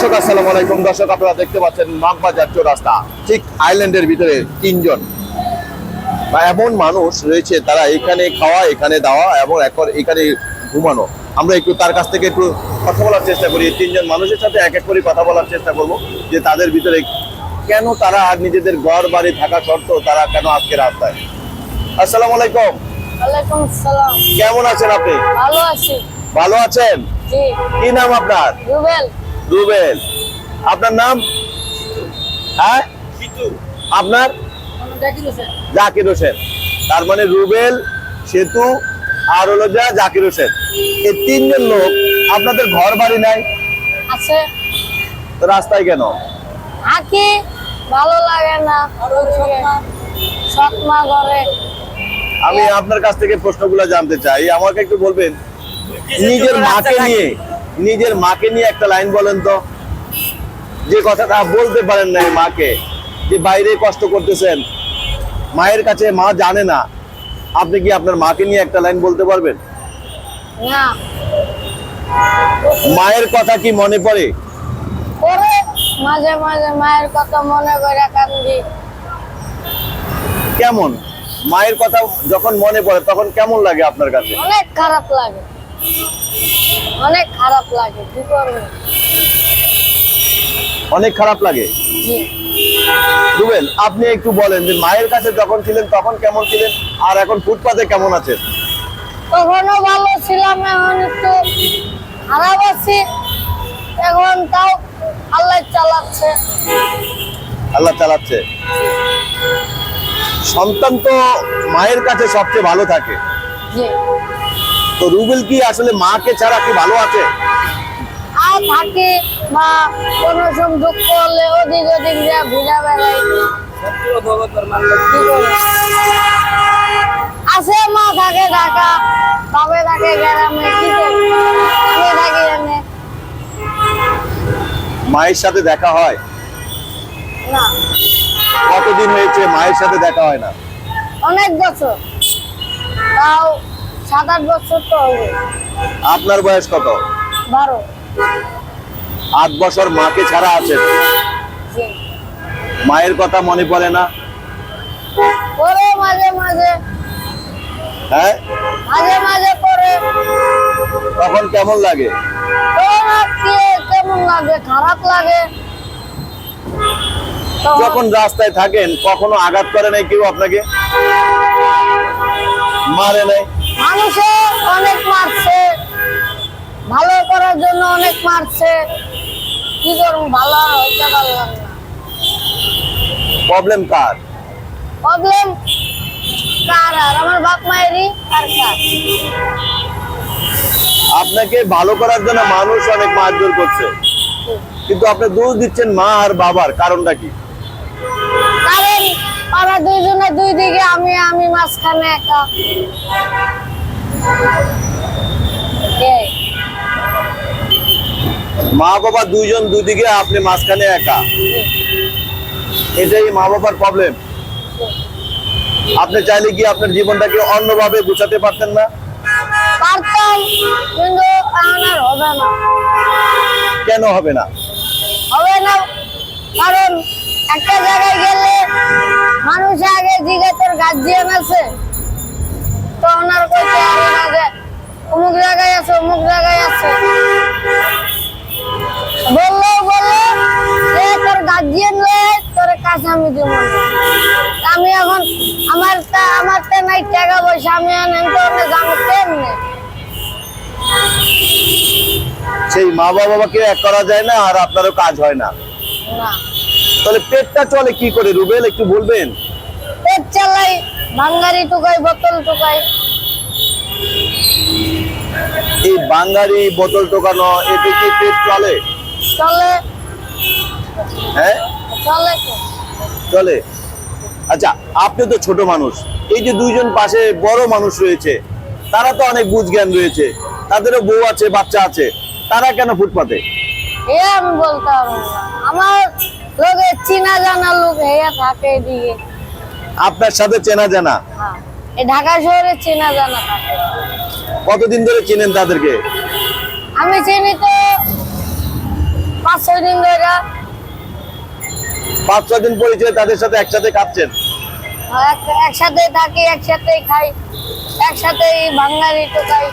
দর্শক আসসালামু আলাইকুম। দর্শক আপনারা দেখতে পাচ্ছেন মাগবাজার চৌরাস্তা। ঠিক আইল্যান্ডের ভিতরে তিনজন। বা এমন মানুষ রয়েছে তারা এখানে খাওয়া এখানে দেওয়া এবং এখন এখানে ঘুমানো। আমরা একটু তার কাছ থেকে একটু কথা বলার চেষ্টা করি। তিনজন মানুষের সাথে এক এক করে কথা বলার চেষ্টা করব যে তাদের ভিতরে কেন তারা আর নিজেদের ঘর বাড়ি থাকা সত্ত্বেও তারা কেন আজকে রাস্তায়? আসসালামু আলাইকুম। ওয়ালাইকুম আসসালাম। কেমন আছেন আপনি? ভালো আছি। ভালো আছেন? জি। কি নাম আপনার? রুবেল। রুবেল। আপনার নাম? হ্যাঁ? আপনার? জাকির হোসেন। তার মানে রুবেল সেতু আর হলো যা জাকির হোসেন। এই তিনজন লোক আপনাদের ঘর বাড়ি নাই? আছে। তো রাস্তায় কেন? আঁকি ভালো লাগে না। সৎমা ঘরে। আমি আপনার কাছ থেকে প্রশ্নগুলো জানতে চাই। আমাকে একটু বলবেন নিজের মাকে নিয়ে। নিজের মাকে নিয়ে একটা লাইন বলেন তো। যে কথাটা বলতে পারেন না মাকে যে বাইরে কষ্ট করতেছেন। মায়ের কাছে মা জানে না। আপনি কি আপনার মাকে নিয়ে একটা লাইন বলতে পারবেন? না। মায়ের কথা কি মনে পড়ে? পরে মাঝে মাঝে মায়ের কথা মনে করে কান্দি। কেমন? মায়ের কথা যখন মনে পড়ে তখন কেমন লাগে আপনার কাছে? অনেক খারাপ লাগে। অনেক খারাপ লাগে কি করবে? অনেক খারাপ লাগে? রুবেল আপনি একটু বলেন যে মায়ের কাছে যখন ছিলেন তখন কেমন ছিলেন? আর এখন ফুটপাতে কেমন আছেন? তখনও ভালো ছিলাম এখন একটু খারাপ আছি। এখন তাও আল্লাহ চালাচ্ছে। আল্লাহ চালাচ্ছে। সন্তান তো মায়ের কাছে সবচেয়ে ভালো থাকে। তো রুবেল কি আসলে মাকে ছাড়া কি ভালো আছে? থাকি বা কোনো সময় দুঃখ হলে ওদিক ওদিক যা ঘুরে বেড়াই আছে মা থাকে ঢাকা বাবা থাকে গ্রামে কি? আমি থাকি এনে। মায়ের সাথে দেখা হয়? না। কতদিন হয়েছে মায়ের সাথে দেখা হয় না? অনেক বছর। তাও সাত আট বছর তো হবে। আপনার বয়স কত? বারো। আট বছর মাকে ছাড়া আছেন। জি। মায়ের কথা মনে পড়ে না? করে মাঝে মাঝে। হ্যাঁ? মাঝে মাঝে করে তখন কেমন লাগে? কেমন লাগে? খারাপ লাগে। যখন রাস্তায় থাকেন কখনো আঘাত করে নাই কেউ আপনাকে? মারে নাই? মানুষে অনেক মারছে। ভালো করার জন্য অনেক মারছে। কি করব ভালো হইতে পারলাম না। প্রবলেম কার? প্রবলেম কার আর? আমার বাপ মায়েরই আর কার? আপনাকে ভালো করার জন্য মানুষ অনেক মারধর করছে। কিন্তু আপনি দোষ দিচ্ছেন মা আর বাবার কারণটা কি? ওরা দুইজনে দুই দিকে আমি আমি মাঝখানে একা মা বাবা দুইজন দুদিকে আপনি মাঝখানে একা। এটাই মা বাবার প্রবলেম আপনি চাইলে কি আপনার জীবনটাকে অন্যভাবে গুছাতে পারতেন না? পারতাম কিন্তু আর হবে না। কেন হবে না? হবে না কারণ একটা জায়গায় গেলে মানুষ আগে তোর গার্জিয়ান আছে তো ওনার হবে অমুক জায়গায় আছে অমুক জায়গায় আছে। বললেও বলে যে তোর গার্জিয়ান তোর কাছে আমি দিব আমি এখন আমার তা আমার তে নাই টাকা পয়সা আমি আনেন তো যাব কেমনে সেই মা বাবাকে এক করা যায় না আর আপনারও কাজ হয় না। না। তাহলে পেটটা চলে কি করে রুবেল একটু বলবেন? পেট চালাই ভাঙ্গারি টুকাই বোতল টুকাই এই বাঙ্গারি বোতল টোকানো এতে কি পেট চলে? চলে। হ্যাঁ? চলে। চলে। আচ্ছা আপনি তো ছোট মানুষ। এই যে দুইজন পাশে বড় মানুষ রয়েছে তারা তো অনেক বুঝ জ্ঞান রয়েছে। তাদেরও বউ আছে বাচ্চা আছে। তারা কেন ফুটপাতে? এ আমি বলতে পারব আমার লোকে চিনা জানা লোক হেয়া থাকে এদিকে। আপনার সাথে চেনা জানা? হ্যাঁ। এই ঢাকা শহরে চেনা জানা থাকে। কতদিন ধরে চেনেন তাদেরকে? আমি চিনি তো পাঁচ ছয় দিন ধরে। পাঁচ ছয় দিন পরিচয় তাদের সাথে একসাথে খাচ্ছেন? এক- একসাথে থাকি একসাথে খাই। একসাথেই বাঙালি তো খাই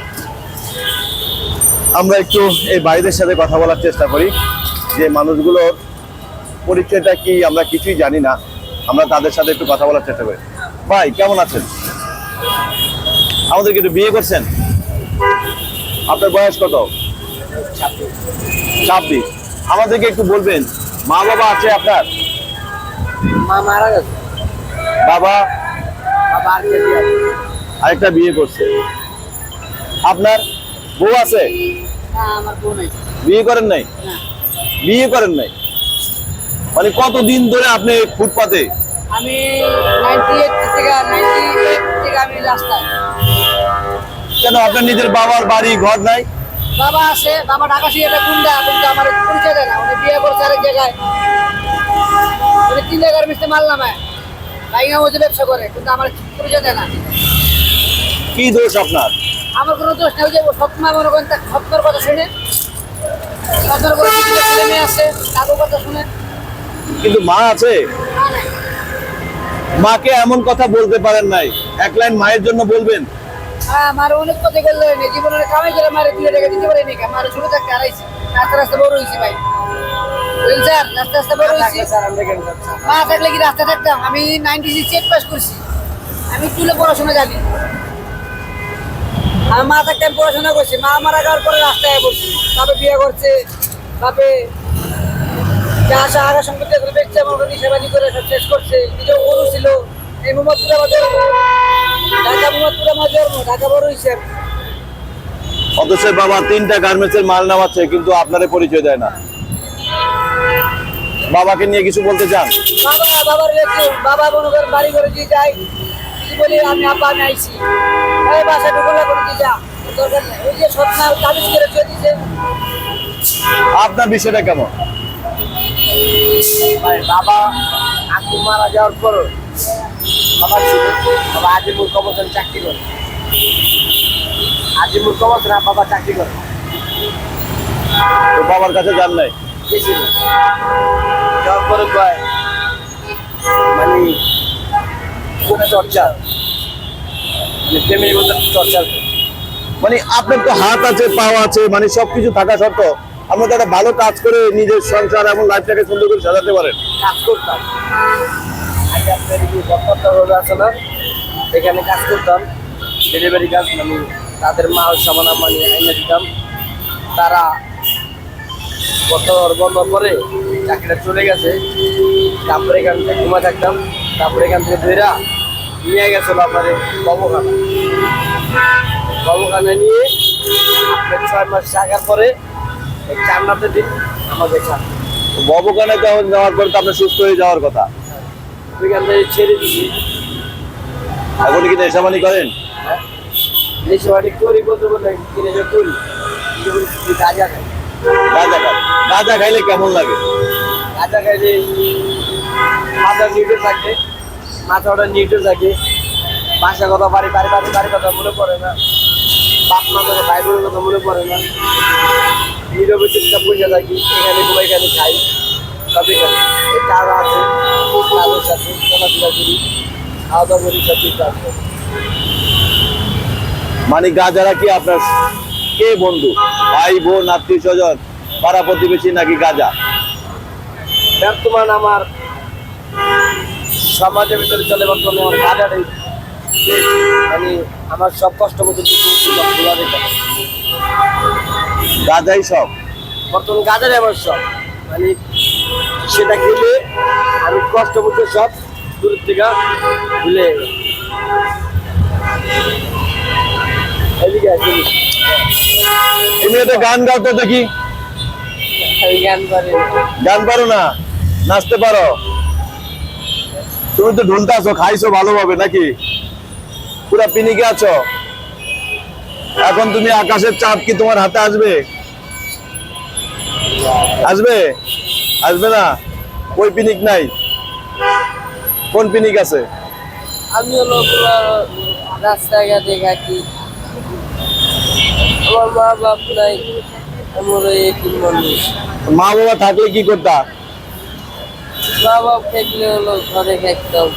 আমরা একটু এই ভাইদের সাথে কথা বলার চেষ্টা করি। যে মানুষগুলোর পরিচয়টা কি আমরা কিছুই জানি না। আমরা তাদের সাথে একটু কথা বলার চেষ্টা করি। ভাই কেমন আছেন? আমাদেরকে একটু বিয়ে করছেন? আপনার বয়স কত? ছাব্বিশ। আমাদেরকে একটু বলবেন মা বাবা আছে আপনার? মা মারা গেছে। বাবা? আরেকটা বিয়ে করছে। আপনার বউ আছে? বিয়ে করেন নাই? বিয়ে করেন নাই? মানে কতদিন ধরে আপনি ফুটপাতে? আমি কেন আপনার নিজের বাবার বাড়ি ঘর নাই? বাবা আছে বাবা ঢাকা সিলেটে গুন্ডা কিন্তু আমার পরিচয় দেয় না। উনি বিয়ে করছে আরেক জায়গায়। উনি তিন জায়গার মিশতে মাল নামায়। বাইঙ্গা মধ্যে ব্যবসা করে কিন্তু আমার পরিচয় দেয় না। কি দোষ আপনার? আমার কোনো দোষ নেই যে সবসময় মনে করেন সত্যর কথা শুনে। সত্যর করে ছেলে মেয়ে আছে তাদের কথা শুনে। কিন্তু মা আছে? মাকে এমন কথা বলতে পারেন নাই। এক লাইন মায়ের জন্য বলবেন। হ্যাঁ আমার অনেক কথা করলে হয়নি জীবনে কামাই করে মারে তুলে রেখে দিতে পারিনি আমার ছোট থাকতে হারাইছি। রাস্তা রাস্তা বড় হয়েছি ভাই। স্যার? রাস্তা রাস্তা বড় হয়েছি। মা থাকলে কি রাস্তা থাকতাম? আমি নাইনটি সিক্স চেক পাস করছি। আমি তুলে পড়াশোনা জানি। আমার মা থাকতে আমি পড়াশোনা করছি। মা মারা যাওয়ার পরে রাস্তায় পড়ছি বাপে বিয়ে করছে। বাপে যা আসা আগা সম্পত্তি এগুলো বেচছে আমার ওখানে সেবাদি করে সব শেষ করছে। নিজেও গরু ছিল। এই মোহাম্মদপুরে আমার জন্ম ঢাকা মোহাম্মদপুরে আমার জন্ম ঢাকা বড় হয়েছে অথচ বাবা তিনটা গার্মেন্টস মাল নামাচ্ছে কিন্তু আপনারে পরিচয় দেয় না। বাবাকে নিয়ে কিছু বলতে চান? বাবা বাবার বাবা মনে করেন বাড়ি করে দিয়ে যদি বলি আমি আব্বা আমি আইছি। এই বাসা ঢুকলে করে দিয়ে যা। দরকার নেই। ওই যে স্বপ্ন কাগজ করে চলে দিছে। আপনার বিষয়টা কেমন? ভাই বাবা আঙ্কু মারা যাওয়ার পর বাবা ছিল বাবা আজিমুর কবচন চাকরি করে। আজিমুর কবচন আর বাবা চাকরি করে। তো বাবার কাছে যান নাই? যাওয়ার পরে কয় মানে কোনো চর্চা মানে প্রেমের মধ্যে চর্চা মানে আপনার তো হাত আছে পাও আছে মানে সবকিছু থাকা সত্ত্বেও আপনার একটা ভালো কাজ করে নিজের সংসার এবং লাইফটাকে সুন্দর করে সাজাতে পারেন। কাজ করতাম। আগে আপনার এই আছে না? এখানে কাজ করতাম ডেলিভারি কাজ মানে তাদের মাল, সামান মানে আইনে দিতাম। তারা বর্তমান বন্ধ করে চাকরিটা চলে গেছে। তারপরে এখান থেকে ঘুমা থাকতাম। তারপরে এখান থেকে ধৈরা নিয়ে গেছিল আপনার কবখানা কবখানা নিয়ে ছয় মাস থাকার পরে চান্নাতে দিন আমাদের খান ববকানে যাওয়ার পরে তো আপনার সুস্থ হয়ে যাওয়ার কথা। ওইখান থেকে ছেড়ে দিছি। এখন কি নেশামানি করেন? দেশে অনেক করি বলতে বলতে কিনে করি। গাঁজা খাই? গাঁজা খাইলে কেমন লাগে? গাঁজা খাইলে মাথা নিউটে থাকে মাথা ওটা নিউটে থাকে। বাসা কথা বাড়ি বাড়ি বাড়ি বাড়ির কথা মনে পড়ে না। কথা মনে পড়ে না। নীরবে থাকি, এখানে ঘুমাই এখানে খাই। কাজ আছে কাজের সাথে করি খাওয়া দাওয়া করি। মানে গাঁজারা কি আপনার কে বন্ধু? ভাই, বোন, আত্মীয় স্বজন, পাড়া প্রতিবেশী নাকি গাজা? বর্তমান আমার সমাজের ভিতরে চলে বর্তমানে আমার গাজাটাই। মানে আমার সব কষ্ট মতো গাঁজাই সব? বর্তমান গাজারে আমার সব। মানে সেটা খেলে আমি কষ্ট মতো সব দূরের থেকে ভুলে এদিকে তুমি একটা গান গাও তো দেখি। আমি গান পারো না। নাচতে পারো? তুমি তো ঢুলতে আছো খাইছো ভালোভাবে নাকি? পুরা পিনিকে আছো? এখন তুমি আকাশের চাঁদ কি তোমার হাতে আসবে? আসবে? আসবে না? ওই পিনিক নাই? কোন পিনিক আছে? আমি হলো পুরো রাস্তাঘাটে থাকি আমার মা বাপ নাই আমরা এতিম মানুষ। মা বাবা থাকলে কি করতা? মা বাপ থাকলে হলো ঘরে খাইতাম